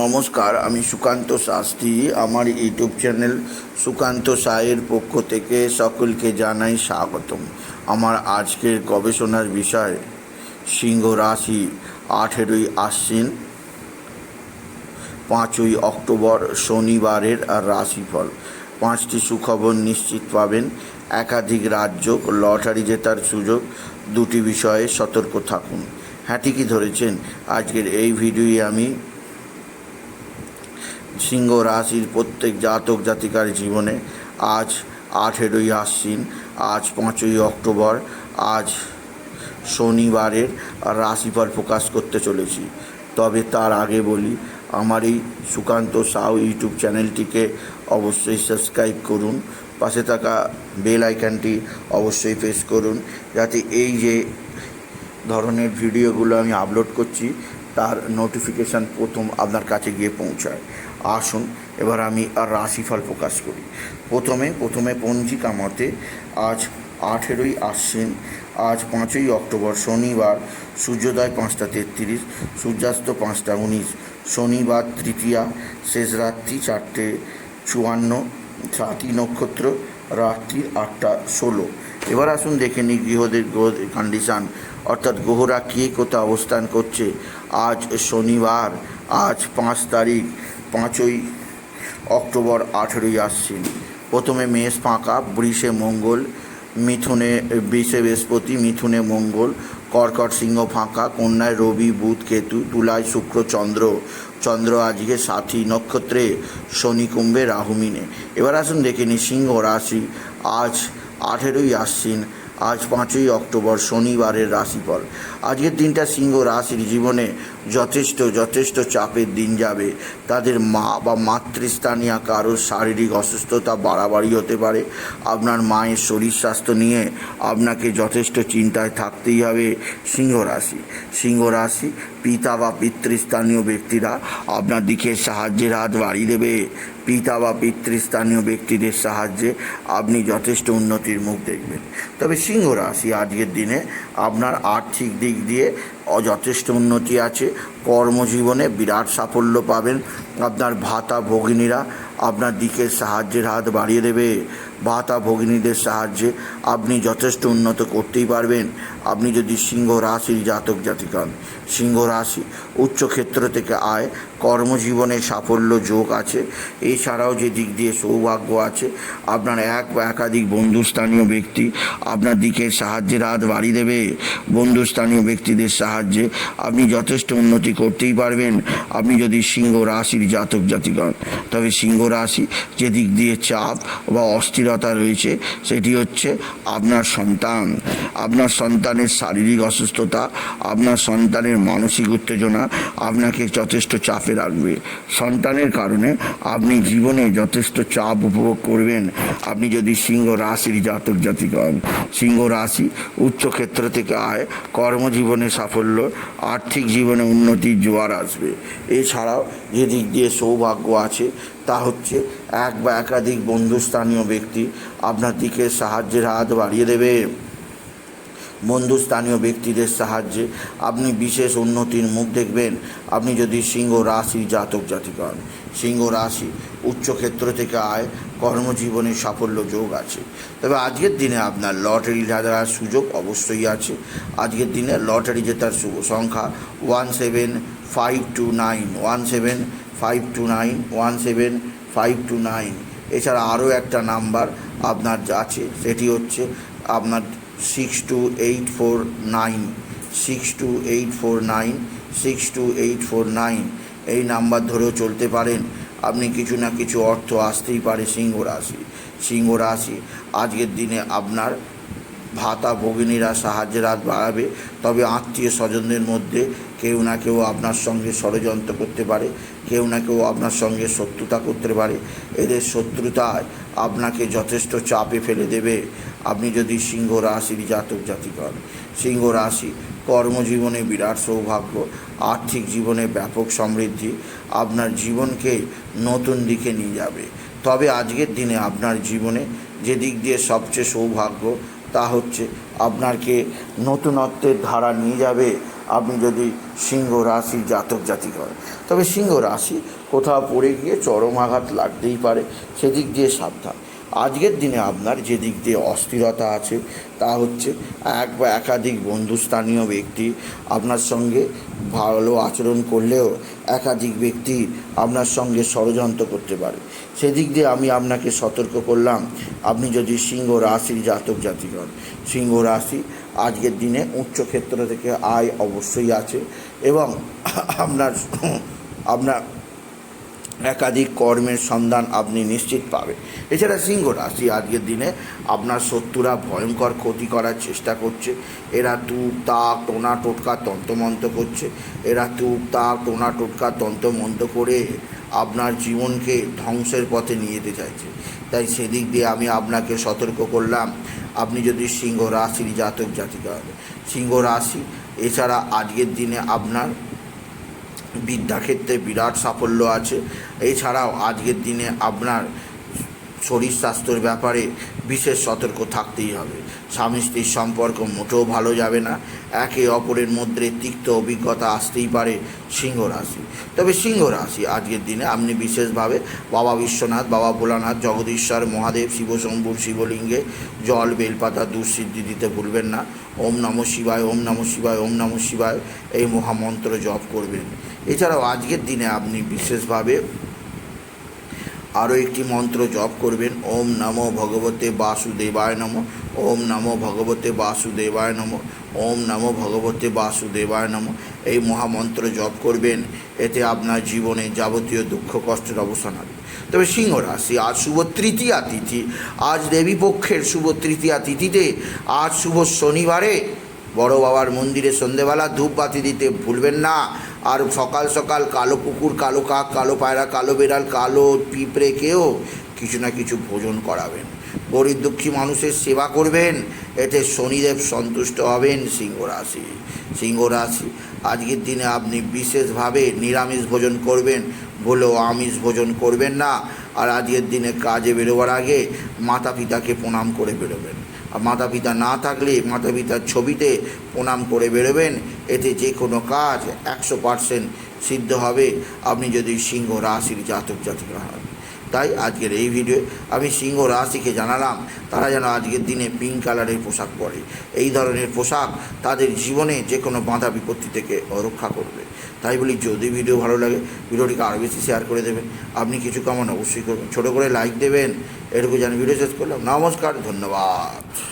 নমস্কার, আমি সুকান্ত শাস্ত্রী। আমার ইউটিউব চ্যানেল সুকান্ত সায়ের পক্ষ থেকে সকলকে জানাই স্বাগতম। আমার আজকের গবেষণার বিষয়, সিংহ রাশি আঠেরোই আশ্বিন, পাঁচই অক্টোবর শনিবারের আর রাশিফল। পাঁচটি সুখবর নিশ্চিত পাবেন। একাধিক রাজ্য লটারি জেতার সুযোগ, দুটি বিষয়ে সতর্ক থাকুন। হ্যাঁ ঠিকই ধরেছেন। আজকের এই ভিডিওয়ে আমি সিংহ রাশির প্রত্যেক জাতক জাতিকার জীবনে আজ আঠেরোই আশ্বিন, আজ পাঁচই অক্টোবর, আজ শনিবারের রাশিফল প্রকাশ করতে চলেছি। তবে তার আগে বলি, আমার এই সুকান্ত সাউ ইউটিউব চ্যানেলটিকে অবশ্যই সাবস্ক্রাইব করুন, পাশে থাকা বেল আইকনটি অবশ্যই প্রেস করুন, যাতে এই যে ধরনের ভিডিওগুলো আমি আপলোড করছি তার নোটিফিকেশান প্রথম আপনার কাছে গিয়ে পৌঁছায়। আসুন, এবার আমি আর রাশিফল প্রকাশ করি। প্রথমে প্রথমে পঞ্জিকা মতে আজ আঠেরোই আশ্বিন, আজ পাঁচই অক্টোবর, শনিবার, সূর্যোদয় পাঁচটা তেত্রিশ, সূর্যাস্ত পাঁচটা উনিশ, শনিবার তৃতীয়া, শেষ রাত্রি চারটে চুয়ান্ন সাতই নক্ষত্র, রাত্রি আটটা ষোলো। এবার আসুন দেখে নিই গৃহদের গ্রহ কন্ডিশান অর্থাৎ গ্রহরা কে কোথায় অবস্থান করছে। আজ শনিবার, আজ পাঁচ তারিখ, পাঁচই অক্টোবর আঠেরোই আশ্বিন। প্রথমে মেষ ফাঁকা, বৃষে মঙ্গল, মিথুনে, বৃষে বৃহস্পতি, মিথুনে মঙ্গল, কর্কট সিংহ ফাঁকা, কন্যায় রবি, বুধ, কেতু, তুলায় শুক্র, চন্দ্র। চন্দ্র আজকে সাথী নক্ষত্রে, শনি কুম্ভে রাহুমিনে এবার আসুন দেখে নিই সিংহ রাশি আজ আঠেরোই আশ্বিন। আজ পাঁচই অক্টোবর শনিবারের রাশিফল। আজকের দিনটা সিংহ রাশির জীবনে যথেষ্ট যথেষ্ট চাপের দিন যাবে। তাদের মা বা মাতৃস্থানীয় কারোর শারীরিক অসুস্থতা বাড়াবাড়ি হতে পারে। আপনার মায়ের শরীর স্বাস্থ্য নিয়ে আপনাকে যথেষ্ট চিন্তায় থাকতেই হবে সিংহ রাশি। সিংহ রাশি পিতা বা পিতৃস্থানীয় ব্যক্তিরা আপনার দিকে সাহায্যের হাত বাড়িয়ে দেবে। পিতা বা পিতৃস্থানীয় ব্যক্তিদের সাহায্যে আপনি যথেষ্ট উন্নতির মুখ দেখবেন। তবে সিংহ রাশি আজকের দিনে আপনার আর্থিক দিক দিয়ে যথেষ্ট উন্নতি আছে। কর্মজীবনে বিরাট সাফল্য পাবেন। আপনার ভাতা ভগিনীরা আপনার দিকে সাহায্যের হাত বাড়িয়ে দেবে। ভাতা ভগিনীদের সাহায্যে আপনি যথেষ্ট উন্নত করতেই পারবেন। আপনি যদি সিংহ রাশির জাতক জাতিকান, সিংহ রাশি উচ্চক্ষেত্র থেকে আয়, কর্মজীবনে সাফল্য যোগ আছে। এছাড়াও যে দিক দিয়ে সৌভাগ্য আছে, আপনার এক বা একাধিক বন্ধুস্থানীয় ব্যক্তি আপনার দিকে সাহায্যের হাত বাড়িয়ে দেবে। বন্ধুস্থানীয় ব্যক্তিদের সাহায্যে আপনি যথেষ্ট উন্নতি করতেই পারবেন। আপনি যদি সিংহ রাশির জাতক জাতিগণ তবে সিংহ রাশি যে দিক দিয়ে চাপ বা অস্থিরতা রয়েছে, সেটি হচ্ছে আপনার সন্তান। আপনার সন্তানের শারীরিক অসুস্থতা, আপনার সন্তানের মানসিক উত্তেজনা আপনাকে যথেষ্ট চাপে রাখবে। সন্তানের কারণে আপনি জীবনে যথেষ্ট চাপ উপভোগ করবেন। আপনি যদি সিংহ রাশির জাতক জাতিগণ সিংহ রাশি উচ্চক্ষেত্র থেকে আয়, কর্মজীবনে সাফল্য, আর্থিক জীবনে উন্নতির জোয়ার আসবে। এছাড়াও যে দিক দিয়ে সৌভাগ্য আছে তা হচ্ছে এক বা একাধিক বন্ধুস্থানীয় ব্যক্তি আপনার দিকে সাহায্যের হাত বাড়িয়ে দেবে। বন্ধুস্থানীয় ব্যক্তিদের সাহায্যে আপনি বিশেষ উন্নতির মুখ দেখবেন। আপনি যদি সিংহ রাশি জাতক জাতিক হন সিংহ রাশি উচ্চক্ষেত্র থেকে আয়, কর্মজীবনে সাফল্য যোগ আছে। তবে আজকের দিনে আপনার লটারি লাগার সুযোগ অবশ্যই আছে। আজকের দিনে লটারি জেতার সংখ্যা one seven five two nine, one seven five two nine one seven five two nine এছাড়া আরও একটা নাম্বার আপনার আছে, সেটি হচ্ছে আপনার six two eight four nine six two eight four nine six two eight four nine এই number ধরেও চলতে পারেন। আপনি কিছু না কিছু অর্থ আসতেই পারে সিংহ রাশি সিংহ রাশি। আজকের দিনে আপনার ভাতা ভগিনীরা সাহায্যের হাত বাড়াবে। তবে আত্মীয় স্বজনদের মধ্যে কেউ না কেউ আপনার সঙ্গে ষড়যন্ত্র করতে পারে, কেউ না কেউ আপনার সঙ্গে শত্রুতা করতে পারে। এদের শত্রুতায় আপনাকে যথেষ্ট চাপে ফেলে দেবে। আপনি যদি সিংহ রাশির জাতক জাতিক হন সিংহ রাশি কর্মজীবনে বিরাট সৌভাগ্য, আর্থিক জীবনে ব্যাপক সমৃদ্ধি, আপনার জীবনকে নতুন দিকে নিয়ে যাবে। তবে আজকের দিনে আপনার জীবনে যে দিক দিয়ে সবচেয়ে সৌভাগ্য তা হচ্ছে আপনাকে নতুনত্বের ধারা নিয়ে যাবে। আপনি যদি সিংহ রাশি জাতক জাতি করেন তবে সিংহ রাশি কোথাও পড়ে গিয়ে চরম আঘাত লাগতেই পারে। সেদিক দিয়ে সাবধান। আজকের দিনে আপনার যে দিক দিয়ে অস্থিরতা আছে, তা হচ্ছে এক বা একাধিক বন্ধুস্থানীয় ব্যক্তি আপনার সঙ্গে ভালো আচরণ করলেও একাধিক ব্যক্তি আপনার সঙ্গে ষড়যন্ত্র করতে পারে। সেদিক দিয়ে আমি আপনাকে সতর্ক করলাম, আপনি যদি সিংহ রাশির জাতক জাতিক হন। সিংহ রাশি আজকের দিনে উচ্চ ক্ষেত্র থেকে আয় অবশ্যই আছে এবং আপনার আপনার একাধিক কর্মের সন্ধান আপনি নিশ্চিত পাবেন। এছাড়া সিংহ রাশি আজকের দিনে আপনার শত্রুরা ভয়ঙ্কর ক্ষতি করার চেষ্টা করছে। এরা তুপ, তাক, টোনা, টোটকা, তন্ত্রমন্ত্র করছে। এরা তুপ, তাক, টোনা, টোটকা, তন্ত্রমন্ত্র করে আপনার জীবনকে ধ্বংসের পথে নিয়ে যেতে চাইছে। তাই সেদিক দিয়ে আমি আপনাকে সতর্ক করলাম, আপনি যদি সিংহ রাশির জাতক জাতিকা সিংহ রাশি, এছাড়া আজকের দিনে আপনার বিদ্যাক্ষেত্রে বিরাট সাফল্য আছে। এছাড়াও আজকের দিনে আপনার শরীর স্বাস্থ্যের ব্যাপারে বিশেষ সতর্ক থাকতেই হবে। স্বামী স্ত্রীর সম্পর্ক মোটেও ভালো যাবে না। একে অপরের মধ্যে তিক্ত অভিজ্ঞতা আসতেই পারে সিংহ রাশি। তবে সিংহ রাশি আজকের দিনে আপনি বিশেষভাবে বাবা বিশ্বনাথ, বাবা ভোলানাথ, জগদীশ্বর, মহাদেব শিবশম্ভুর শিবলিঙ্গে জল, বেলপাতা, দুঃসিদ্ধি দিতে ভুলবেন না। ওম নম শিবায়, ওম নম শিবায়, ওম নম শিবায় এই মহামন্ত্র জপ করবেন। এছাড়াও আজকের দিনে আপনি বিশেষভাবে আরও একটি মন্ত্র জপ করবেন। ওম নমো ভগবতে বাসুদেবায় নম। ওম নমো ভগবতে বাসুদেবায় নম। ওম নমো ভগবতে বাসুদেবায় নম। এই মহামন্ত্র জপ করবেন। এতে আপনার জীবনে যাবতীয় দুঃখ, কষ্টের অবসান হবে। তবে সিংহ রাশি, আজ শুভ তৃতীয়া তিথি। আজ দেবী পক্ষের শুভ তৃতীয়া তিথিতে আজ শুভ শনিবারে বড় বাবার মন্দিরে সন্ধেবেলা ধূপবাতি দিতে ভুলবেন না। আর সকাল সকাল কালো কুকুর কালো কাক, কালো পায়রা, কালো বেড়াল, কালো পিঁপড়েকেও কিছু না কিছু ভোজন করাবেন। গরিব দুঃখী মানুষের সেবা করবেন, এতে শনিদেব সন্তুষ্ট হবেন সিংহ রাশি। সিংহ রাশি, আজকের দিনে আপনি বিশেষভাবে নিরামিষ ভোজন করবেন বলেও আমিষ ভোজন করবেন না। আর আজকের দিনে কাজে বেরোবার আগে মাতা পিতাকে প্রণাম করে বেরোবেন। মাতা পিতা না থাকলে মাতা পিতার ছবিতে প্রণাম করে বেরোবেন। এতে যে কোনো কাজ একশো পার্সেন্ট সিদ্ধ হবে। আপনি যদি সিংহ রাশির জাতক জাতিকা হন। তাই আজকের এই ভিডিও আমি সিংহ রাশিকে জানালাম, তারা যেন আজকের দিনে পিঙ্ক কালারের পোশাক পরে। এই ধরনের পোশাক তাদের জীবনে যে কোনো বাঁধা বিপত্তি থেকে রক্ষা করবে। তাই বলি, যদি ভিডিও ভালো লাগে, ভিডিওটিকে আরও বেশি শেয়ার করে দেবেন। আপনি কিছু কামন অবশ্যই করবেন। ছোটো করে লাইক দেবেন। এটুকু যেন ভিডিও শেষ করলাম। নমস্কার, ধন্যবাদ।